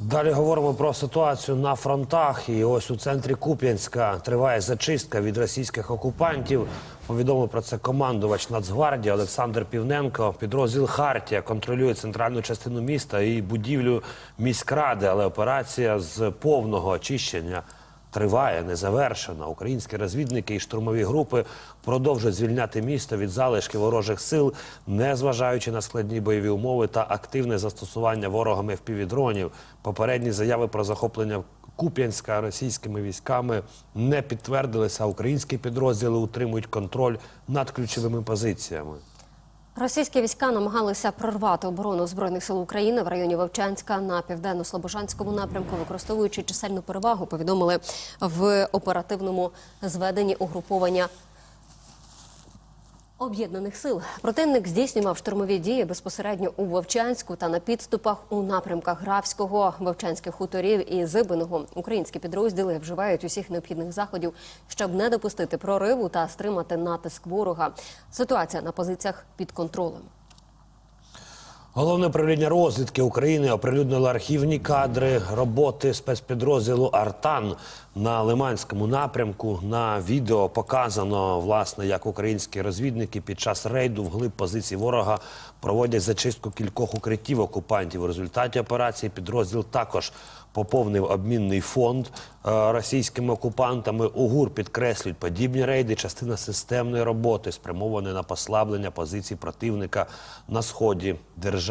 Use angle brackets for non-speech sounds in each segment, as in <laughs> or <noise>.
Далі говоримо про ситуацію на фронтах. І ось у центрі Куп'янська триває зачистка від російських окупантів. Повідомив про це командувач Нацгвардії Олександр Півненко. Підрозділ Хартія контролює центральну частину міста і будівлю міськради, але операція з повного очищення триває, не завершена. Українські розвідники і штурмові групи продовжують звільняти місто від залишки ворожих сил, незважаючи на складні бойові умови та активне застосування ворогами впівдронів. Попередні заяви про захоплення Куп'янська російськими військами не підтвердилися. а Українські підрозділи утримують контроль над ключовими позиціями. Російські війська намагалися прорвати оборону збройних сил України в районі Вовчанська на південно-слобожанському напрямку, використовуючи чисельну перевагу, повідомили в оперативному зведенні угруповання. Об'єднаних сил противник здійснював штурмові дії безпосередньо у Вовчанську та на підступах у напрямках Графського, Вовчанських хуторів і Зибиного. Українські підрозділи вживають усіх необхідних заходів, щоб не допустити прориву та стримати натиск ворога. Ситуація на позиціях під контролем. Головне управління розвідки України оприлюднило архівні кадри роботи спецпідрозділу Артан на Лиманському напрямку. На відео показано власне, як українські розвідники під час рейду вглиб позицій ворога проводять зачистку кількох укриттів окупантів. У результаті операції підрозділ також поповнив обмінний фонд е, російськими окупантами. УГУР підкреслюють подібні рейди, частина системної роботи, спрямованої на послаблення позицій противника на сході держави.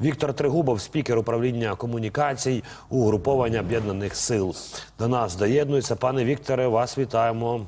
Віктор Тригубов, спікер управління комунікацій угруповання об'єднаних сил. До нас доєднується. Пане Вікторе, вас вітаємо.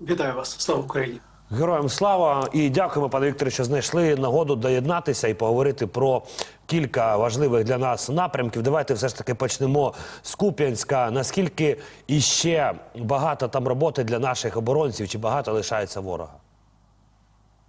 Вітаю вас, слава Україні! Героям слава і дякуємо, пане Вікторе, що знайшли нагоду доєднатися і поговорити про кілька важливих для нас напрямків. Давайте все ж таки почнемо з Куп'янська. Наскільки іще багато там роботи для наших оборонців, чи багато лишається ворога?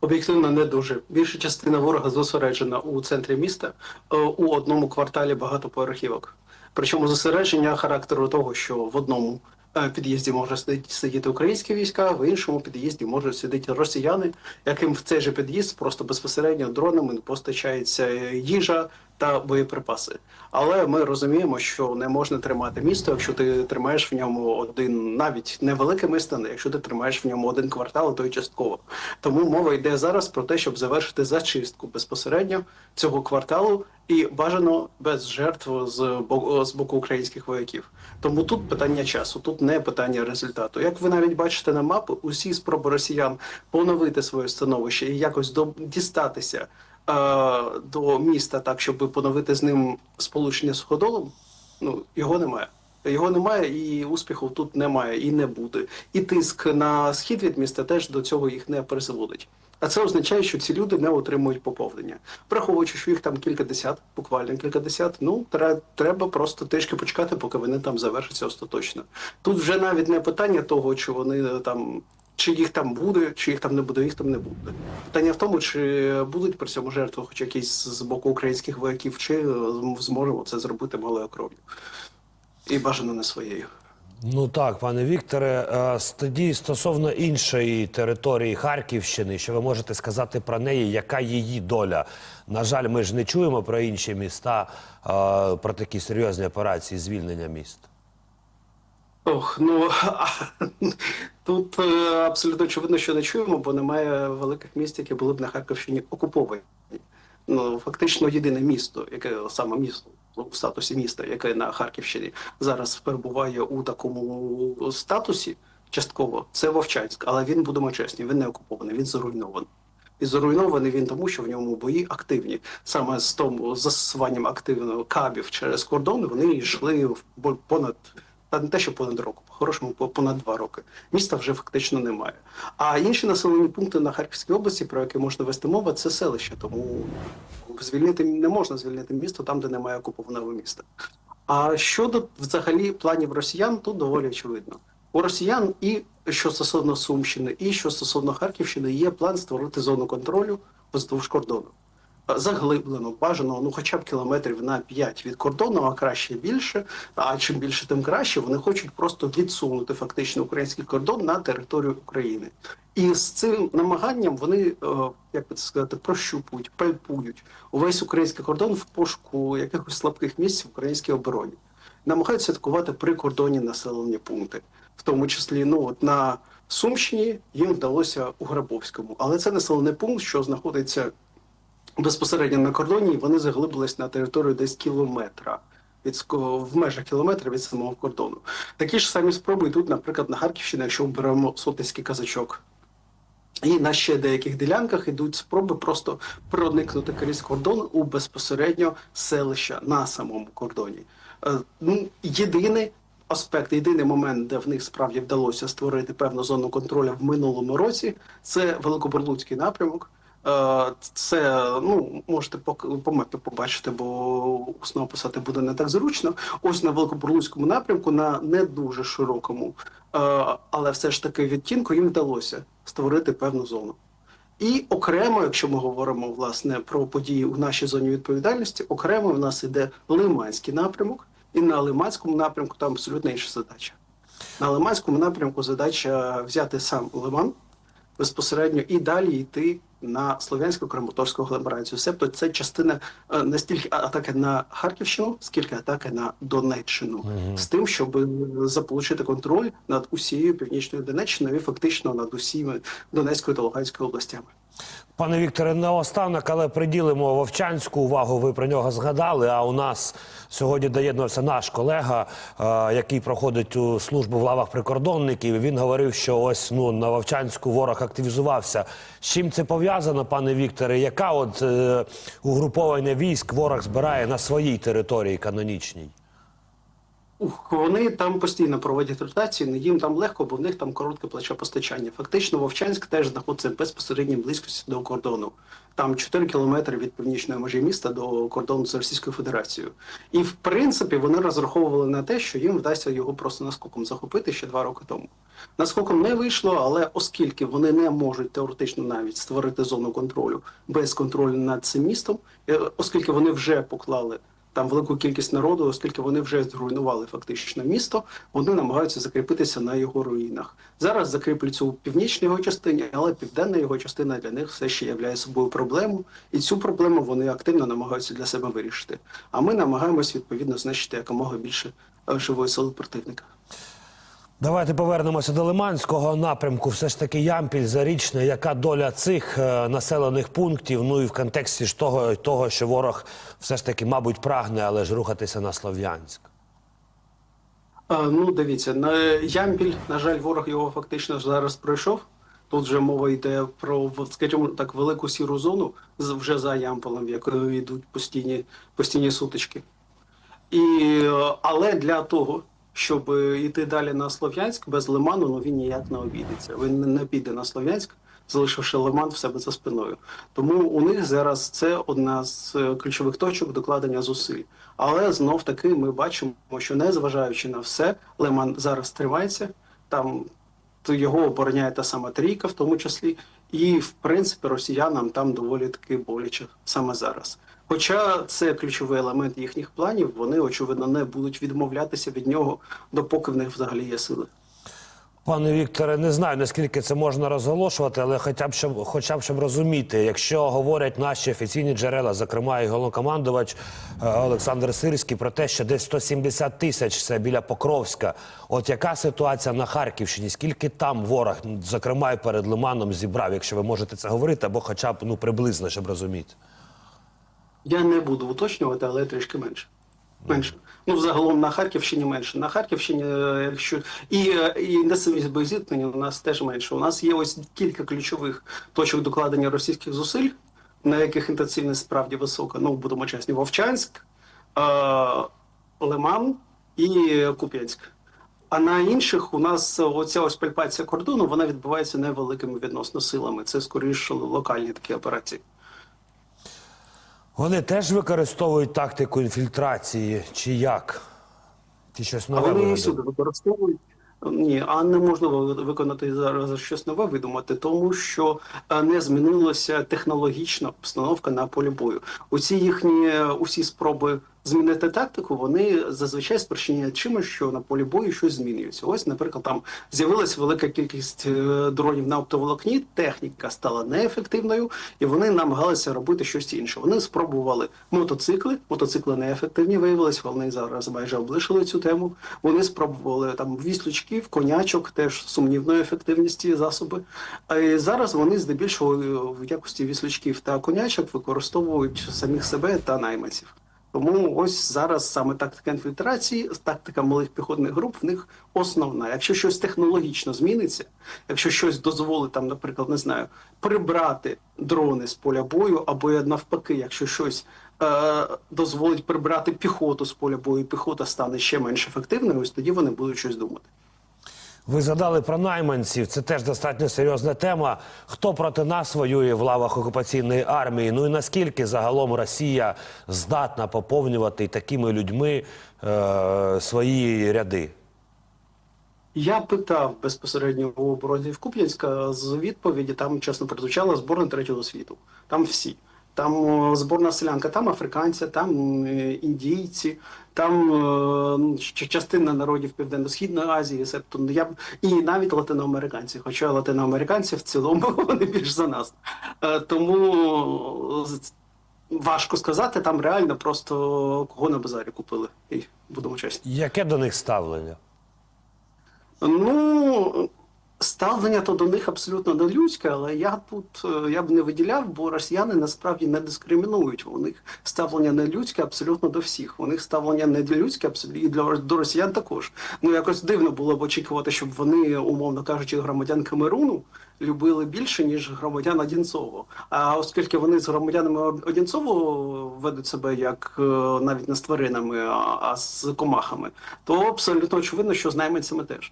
Об'єктивно не дуже. Більша частина ворога зосереджена у центрі міста е, у одному кварталі багатоповерхівок. Причому зосередження характеру того, що в одному е, під'їзді може сидіти, українські війська, в іншому під'їзді можуть сидіти росіяни, яким в цей же під'їзд просто безпосередньо дронами постачається е, їжа та боєприпаси. Але ми розуміємо, що не можна тримати місто, якщо ти тримаєш в ньому один, навіть невелике місто, не якщо ти тримаєш в ньому один квартал, то й частково. Тому мова йде зараз про те, щоб завершити зачистку безпосередньо цього кварталу і бажано без жертв з боку, з боку українських вояків. Тому тут питання часу, тут не питання результату. Як ви навіть бачите на мапи, усі спроби росіян поновити своє становище і якось до дістатися до міста так, щоб поновити з ним сполучення з Ходолом, ну його немає. Його немає, і успіху тут немає, і не буде. І тиск на схід від міста теж до цього їх не призводить. А це означає, що ці люди не отримують поповнення. Враховуючи, що їх там кількадесят, буквально кількадесят, ну треба просто трішки почекати, поки вони там завершаться остаточно. Тут вже навіть не питання того, чи вони е, там. Чи їх там буде, чи їх там не буде, їх там не буде. Питання в тому, чи будуть при цьому жертви, хоч якісь з боку українських вояків, чи е, зможемо це зробити малою кров'ю. І бажано не своєю. Ну так, пане Вікторе, е, тоді стосовно іншої території Харківщини, що ви можете сказати про неї, яка її доля? На жаль, ми ж не чуємо про інші міста, е, про такі серйозні операції звільнення міст. Ох, ну тут е, абсолютно очевидно, що не чуємо, бо немає великих міст, які були б на Харківщині окуповані. Ну фактично єдине місто, яке саме місто у статусі міста, яке на Харківщині зараз перебуває у такому статусі частково, це Вовчанськ. Але він будемо чесні, він не окупований, він зруйнований. І зруйнований він тому, що в ньому бої активні. Саме з тому застосуванням активного кабів через кордон вони йшли в понад та не те, що понад року, по-хорошому понад два роки. Міста вже фактично немає. А інші населені пункти на Харківській області, про які можна вести мова, це селище. Тому звільнити не можна звільнити місто там, де немає окупованого міста. А щодо взагалі планів росіян, тут доволі очевидно. У росіян і що стосовно Сумщини, і що стосовно Харківщини, є план створити зону контролю поздовж кордону. Заглиблено, бажано, ну хоча б кілометрів на 5 від кордону, а краще більше. А чим більше, тим краще. Вони хочуть просто відсунути фактично український кордон на територію України. І з цим намаганням вони, е, як би це сказати, прощупують, пальпують увесь український кордон в пошуку якихось слабких місць в українській обороні. Намагаються атакувати прикордонні населені пункти, в тому числі ну от на Сумщині їм вдалося у Грабовському, але це населений пункт, що знаходиться безпосередньо на кордоні, вони заглибились на територію десь кілометра. Від в межах кілометра від самого кордону. Такі ж самі спроби йдуть, наприклад, на Харківщині, якщо ми беремо сотницький казачок. І на ще деяких ділянках йдуть спроби просто проникнути крізь кордон у безпосередньо селища на самому кордоні. Е, Ну, єдиний аспект, єдиний момент, де в них справді вдалося створити певну зону контролю в минулому році, це Великоборлуцький напрямок. Е, Це ну можете по мапі побачити, бо усно описати буде не так зручно. Ось на Великоборлуцькому напрямку, на не дуже широкому, е, але все ж таки відтінку їм вдалося створити певну зону. І окремо, якщо ми говоримо власне про події у нашій зоні відповідальності, окремо в нас іде Лиманський напрямок, і на Лиманському напрямку там абсолютно інша задача. На Лиманському напрямку задача взяти сам Лиман безпосередньо і далі йти на слов'янську краматорську агломерацію. Себто це частина настільки не стільки атаки на Харківщину, скільки атаки на Донеччину, з тим, щоб е, заполучити контроль над усією північною Донеччиною і фактично над усіми Донецькою та Луганською областями. Пане Вікторе, наостанок, але приділимо Вовчанську увагу. Ви про нього згадали. А у нас сьогодні доєднувався наш колега, е, який проходить у службу в лавах прикордонників. Він говорив, що ось ну на Вовчанську ворог активізувався. З чим це пов'язано, пане Вікторе? Яка от е, угруповання військ ворог збирає на своїй території канонічній? Вони там постійно проводять ротації, не їм там легко, бо в них там коротке плечопостачання. Фактично, Вовчанськ теж знаходиться в безпосередній близькості до кордону. Там 4 кілометри від північної межі міста до кордону з Російською Федерацією. І в принципі вони розраховували на те, що їм вдасться його просто наскоком захопити ще два роки тому. Наскоком не вийшло, але оскільки вони не можуть теоретично навіть створити зону контролю без контролю над цим містом, е, оскільки вони вже поклали там велику кількість народу, оскільки вони вже зруйнували фактично місто, вони намагаються закріпитися на його руїнах. Зараз закріплюються у північній його частині, але південна його частина для них все ще являє собою проблему, і цю проблему вони активно намагаються для себе вирішити. А ми намагаємось відповідно знищити якомога більше е, живої сили противника. Давайте повернемося до Лиманського напрямку. Все ж таки Ямпіль, Зарічне. Яка доля цих е, населених пунктів? Ну і в контексті ж того, того, що ворог все ж таки, мабуть, прагне, але ж рухатися на Слов'янськ. Ну, дивіться, на Ямпіль, на жаль, ворог його фактично зараз пройшов. Тут вже мова йде про, скажімо так, велику сіру зону вже за Ямполем, в якою йдуть постійні, постійні сутички. І, е, але для того, щоб йти далі на Слов'янськ без Лиману, ну він ніяк не обійдеться. Він не- не піде на Слов'янськ, залишивши Лиман в себе за спиною. Тому у них зараз це одна з е, ключових точок докладення зусиль. Але знов таки ми бачимо, що незважаючи на все, Лиман зараз тримається. Там то його обороняє та сама трійка, в тому числі, і в принципі росіянам там доволі таки боляче саме зараз. Хоча це ключовий елемент їхніх планів, вони очевидно не будуть відмовлятися від нього, допоки в них взагалі є сили. Пане Вікторе, не знаю наскільки це можна розголошувати, але хоча б щоб, хоча б щоб розуміти, якщо говорять наші офіційні джерела, зокрема і головнокомандувач е, Олександр Сирський, про те, що десь 170 тисяч це біля Покровська. От яка ситуація на Харківщині? Скільки там ворог, зокрема і перед Лиманом, зібрав, якщо ви можете це говорити, або хоча б ну приблизно, щоб розуміти? Я не буду уточнювати, але трішки менше. Менше. Ну, взагалом на Харківщині менше. На Харківщині, е, якщо і, е, і інтенсивність боєзіткнення у нас теж менше. У нас є ось кілька ключових точок докладення російських зусиль, на яких інтенсивність справді висока. Ну, будемо чесні, Вовчанськ, е, Лиман і Куп'янськ. А на інших у нас оця ось пальпація кордону вона відбувається невеликими відносно силами. Це скоріше локальні такі операції. Вони теж використовують тактику інфільтрації, чи як? Чи щось А вони всюди використовують. Ні, а неможливо виконати зараз щось нове видумати, тому що е, не змінилася технологічна обстановка на полі бою. Усі їхні е, усі спроби змінити тактику, вони зазвичай спричиняють чимось, що на полі бою щось змінюється. Ось, наприклад, там з'явилася велика кількість е, дронів на оптоволокні, техніка стала неефективною, і вони намагалися робити щось інше. Вони спробували мотоцикли, мотоцикли неефективні виявилися. Вони зараз майже облишили цю тему. Вони спробували там віслючків, конячок, теж сумнівної ефективності засоби. А і зараз вони здебільшого е, в якості віслючків та конячок використовують самих себе та найманців. Тому ось зараз саме тактика інфільтрації, тактика малих піхотних груп в них основна. Якщо щось технологічно зміниться, якщо щось дозволить там, наприклад, не знаю, прибрати дрони з поля бою, або навпаки, якщо щось е, дозволить прибрати піхоту з поля бою, піхота стане ще менш ефективною, ось тоді вони будуть щось думати. Ви згадали про найманців. Це теж достатньо серйозна тема. Хто проти нас воює в лавах окупаційної армії? Ну і наскільки загалом Росія здатна поповнювати такими людьми е, свої ряди? Я питав безпосередньо у оборонців Куп'янська з відповіді. Там чесно прозвучала зборна третього світу. Там всі. Там зборна селянка, там африканці, там е, індійці, там е, ну, частина народів Південно-Східної Азії, себто ну, я і навіть латиноамериканці. Хоча латиноамериканці в цілому <laughs> вони більш за нас. Е, тому важко сказати, там реально просто кого на базарі купили. І будемо чесні. Яке до них ставлення? Ну, ставлення то до них абсолютно не людське, але я тут е, я б не виділяв, бо росіяни насправді не дискримінують. У них ставлення не людське абсолютно до всіх. У них ставлення не людське абсолютно і для до росіян також. Ну якось дивно було б очікувати, щоб вони, умовно кажучи, громадян Камеруну любили більше ніж громадян Одінцово. А оскільки вони з громадянами Одінцово ведуть себе як е, навіть не з тваринами, а з комахами, то абсолютно очевидно, що з найманцями теж.